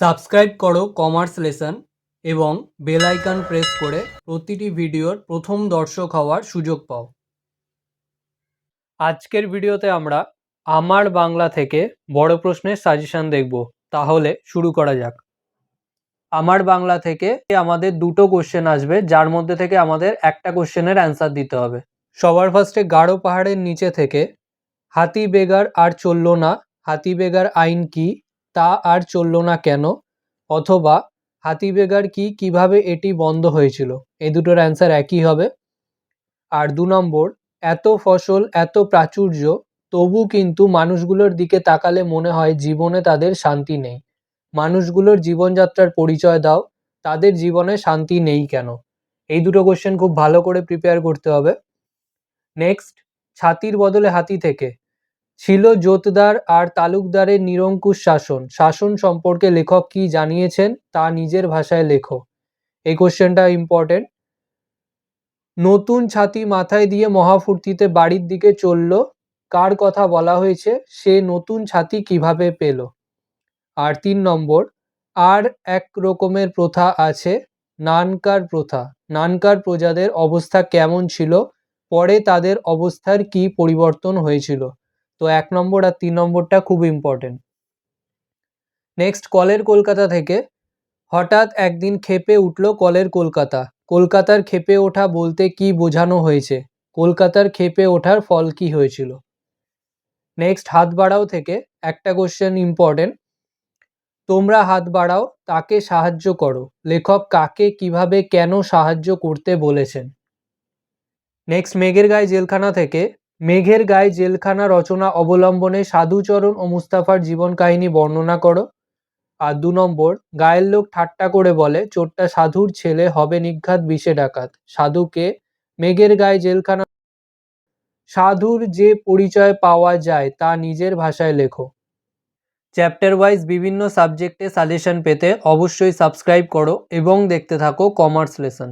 Subscribe করো commerce lesson এবং bell icon press করে প্রতিটি ভিডিওর প্রথম দর্শক হওয়ার সুযোগ পাও। আজকের ভিডিওতে আমরা আমার বাংলা থেকে বড় প্রশ্নের সাজেশন দেখব। তাহলে শুরু করা যাক। আমার বাংলা থেকে আমাদের দুটো কোশ্চেন আসবে, যার মধ্যে থেকে আমাদের একটা কোশ্চেনের অ্যান্সার দিতে হবে। সবার ফার্স্টে গাঢ় পাহাড়ের নিচে থেকে হাতি বেগার আর চলল না হাতি বেগার আইন কি? তা আর চলল না কেন? অথবা হাতি বেগার কি কীভাবে এটি বন্ধ হয়েছিল? এই দুটোর অ্যান্সার একই হবে। আর দু নম্বর, এত ফসল, এত প্রাচুর্য, তবু কিন্তু মানুষগুলোর দিকে তাকালে মনে হয় জীবনে তাদের শান্তি নেই। মানুষগুলোর জীবনযাত্রার পরিচয় দাও, তাদের জীবনে শান্তি নেই কেন? এই দুটো কোশ্চেন খুব ভালো করে প্রিপেয়ার করতে হবে। নেক্সট ছাতির বদলে হাতি থেকে। ছিল জোতদার আর তালুকদারের নিরঙ্কুশ শাসন। শাসন সম্পর্কে লেখক কি জানিয়েছেন তা নিজের ভাষায় লেখো। এই কোশ্চেনটা ইম্পর্টেন্ট নতুন ছাতি মাথায় দিয়ে মহাফুর্তিতে বাড়ির দিকে চলল। কার কথা বলা হয়েছে? সে নতুন ছাতি কীভাবে পেল? আর তিন নম্বর, আর এক রকমের প্রথা আছে, নানকার প্রথা। নানকার প্রজাদের অবস্থা কেমন ছিল? পরে তাদের অবস্থার কি পরিবর্তন হয়েছিল? তো এক নম্বর আর তিন নম্বরটা খুব ইম্পর্টেন্ট নেক্সট কলের কলকাতা থেকে হঠাৎ একদিন খেপে উঠল কলের কলকাতা। কলকাতার খেপে ওঠা বলতে কি বোঝানো হয়েছে? কলকাতার খেপে ওঠার ফল কি হয়েছিল? নেক্সট হাত বাড়াও থেকে একটা কোশ্চেন ইম্পর্টেন্ট তোমরা হাত বাড়াও তাকে সাহায্য করো? লেখক, কাকে, কীভাবে, কেন সাহায্য করতে বলেছেন? নেক্সট মেঘের গায়ে জেলখানা থেকে মেঘের গায়ে জেলখানা রচনা অবলম্বনে সাধুচরণ ও মুস্তাফার জীবন কাহিনী বর্ণনা করো। আর দু নম্বর, গায়ের লোক ঠাট্টা করে বলে, চোরটা সাধুর ছেলে, হবে নিঘাত, বিষে ডাকাত। সাধুকে মেঘের গায়ে জেলখানা সাধুর যে পরিচয় পাওয়া যায়, তা নিজের ভাষায় লেখো। চ্যাপ্টার ওয়াইজ বিভিন্ন সাবজেক্টে সাজেশন পেতে অবশ্যই সাবস্ক্রাইব করো এবং দেখতে থাকো কমার্স লেসন।